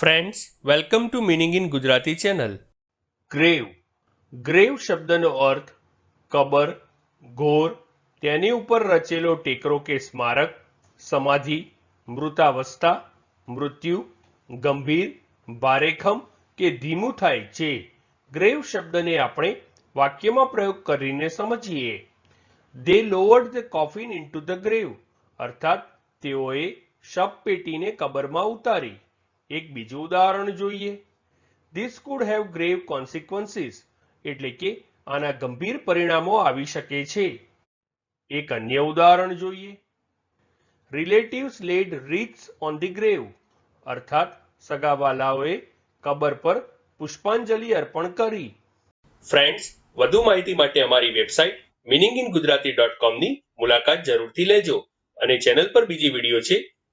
Friends welcome to meaning in Gujarati channel grave grave શબ્દનો અર્થ કબર, ઘોર, તેની ઉપર રચેલો ટેકરો કે સ્મારક, સમાધિ, મૃતાવસ્થા, મૃત્યુ, ગંભીર, ભારેખમ કે ધીમું થાય છે. ગ્રેવ શબ્દને આપણે વાક્યમાં પ્રયોગ કરીને સમજીએ. They lowered the coffin into the grave અર્થાત તેઓએ શબપેટીને કબરમાં ઉતારી. એક બીજું ઉદાહરણ જોઈએ. This could have grave consequences એટલે કે આના ગંભીર પરિણામો આવી શકે છે. એક અન્ય ઉદાહરણ જોઈએ. Relatives laid wreaths on the grave અર્થાત સગાવાલાઓએ કબર પર પુષ્પાંજલિ અર્પણ કરી. ફ્રેન્ડ્સ વધુ માહિતી માટે અમારી website meaning in Gujarati dot કોમની મુલાકાત જરૂરથી લેજો અને ચેનલ પર બીજી વીડિયો છે